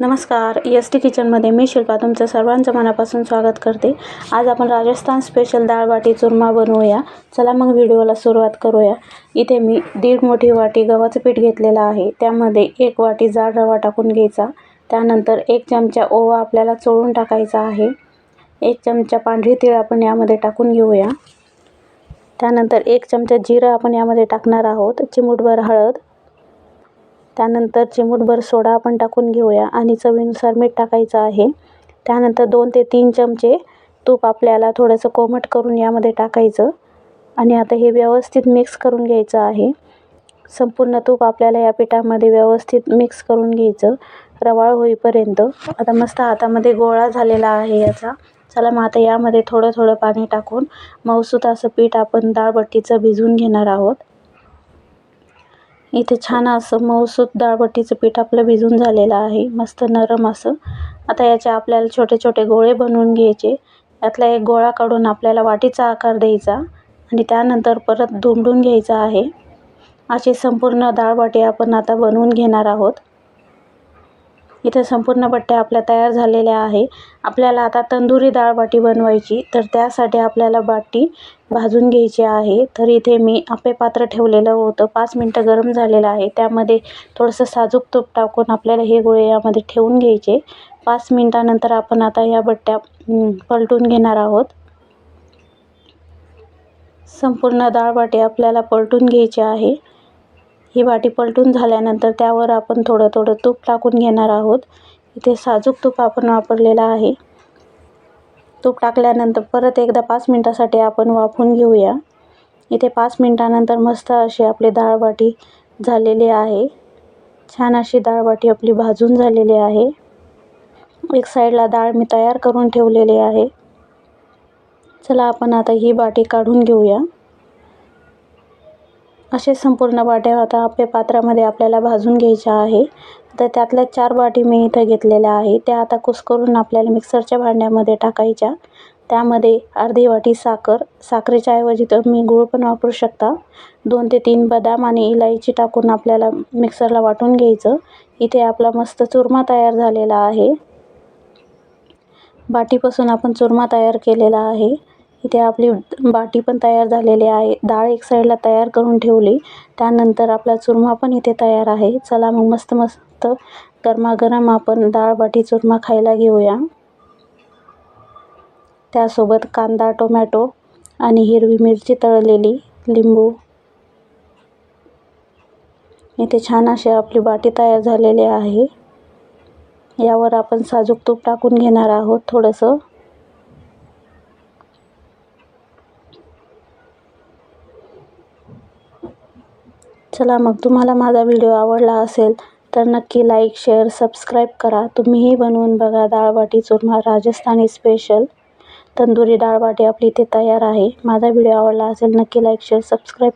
नमस्कार S T किचनमध्ये मी शिल्पा तुमचं सर्वांचं मनापासून स्वागत करते. आज आपण राजस्थान स्पेशल डाळ वाटी चुरमा बनवूया. चला मग व्हिडिओला सुरुवात करूया. इथे मी दीड मोठी वाटी गव्हाचं पीठ घेतलेलं आहे. त्यामध्ये एक वाटी जाड रवा टाकून घ्यायचा. त्यानंतर एक चमचा ओवा आपल्याला चोळून टाकायचा आहे. एक चमचा पांढरी तीळ आपण यामध्ये टाकून घेऊया. त्यानंतर एक चमचा जिरं आपण यामध्ये टाकणार आहोत. चिमूटभर हळद. त्यानंतर चिमूटभर सोडा आपण टाकून घेऊया आणि चवीनुसार मीठ टाकायचं आहे. त्यानंतर दोन ते तीन चमचे तूप आपल्याला थोडंसं कोमट करून यामध्ये टाकायचं. आणि आता हे व्यवस्थित मिक्स करून घ्यायचं आहे. संपूर्ण तूप आपल्याला या पिठामध्ये व्यवस्थित मिक्स करून घ्यायचं. रवाळ होईपर्यंत. आता मस्त हातामध्ये गोळा झालेला आहे याचा. चला मग आता यामध्ये थोडं थोडं पाणी टाकून मऊसूत असं पीठ आपण डाळबट्टीचं भिजवून घेणार आहोत. इथे छान असं मऊसूत दाळबट्टीचं पीठ आपलं भिजून झालेलं आहे. मस्त नरम असं. आता याचे आपल्याला छोटे छोटे गोळे बनवून घ्यायचे. यातला एक गोळा काढून आपल्याला वाटीचा आकार द्यायचा आणि त्यानंतर परत दुमडून घ्यायचा आहे. अशी संपूर्ण दाळबाटी आपण आता बनवून घेणार आहोत. इथे संपूर्ण बट्ट्या आपल्या तयार झालेल्या आहे. आपल्याला आता तंदुरी डाळ बाटी बनवायची. तर त्यासाठी आपल्याला बाटी भाजून घ्यायची आहे. तर इथे मी आपे पात्र ठेवलेलं होतं. पाच मिनटं गरम झालेलं आहे. त्यामध्ये थोडंसं साजूक तूप टाकून आपल्याला हे गोळे यामध्ये ठेवून घ्यायचे. पाच मिनटानंतर आपण आता या बट्ट्या पलटून घेणार आहोत. संपूर्ण डाळ बाटी आपल्याला पलटून घ्यायची आहे. ही वाटी पलटून झाल्यानंतर त्यावर आपण थोडं थोडं तूप टाकून घेणार आहोत. इथे साजूक तूप आपण वापरलेलं आहे. तूप टाकल्यानंतर परत एकदा पाच मिनटासाठी आपण वाफून घेऊया. इथे पाच मिनटानंतर मस्त अशी आपली डाळबाटी झालेली आहे. छान अशी डाळबाटी आपली भाजून झालेली आहे. एक साईडला डाळ मी तयार करून ठेवलेली आहे. चला आपण आता ही बाटी काढून घेऊया. असे संपूर्ण बाट्या आता आपल्या पात्रामध्ये आपल्याला भाजून घ्यायच्या आहे. तर त्यातल्या चार बाटी मी इथं घेतलेल्या आहे. त्या आता कुस्करून आपल्याला मिक्सरच्या भांड्यामध्ये टाकायच्या. त्यामध्ये अर्धी वाटी साखर. साखरेच्या ऐवजी तुम्ही गूळ पण वापरू शकता. दोन ते तीन बदाम आणि इलायची टाकून आपल्याला मिक्सरला वाटून घ्यायचं. इथे आपला मस्त चुरमा तयार झालेला आहे. बाटीपासून आपण चुरमा तयार केलेला आहे. इथे आपली बाटी पण तयार झालेली आहे. डाळ एक साईडला तयार करून ठेवली. त्यानंतर आपला चुरमा पण इथे तयार आहे. चला मग मस्त मस्त गरमागरम आपण डाळ बाटी चुरमा खायला घेऊया. त्यासोबत कांदा टोमॅटो आणि हिरवी मिरची तळलेली लिंबू. इथे छान अशी आपली बाटी तयार झालेली आहे. यावर आपण साजूक तूप टाकून घेणार आहोत थोडंसं. चला मग तुम्हाला माझा व्हिडिओ आवडला असेल तर नक्की लाईक शेअर सबस्क्राईब करा. तुम्हीही बनवून बघा डाळबाटी चुरमा राजस्थानी स्पेशल तंदुरी डाळबाटी आपली इथे तयार आहे. माझा व्हिडिओ आवडला असेल नक्की लाईक शेअर सबस्क्राईब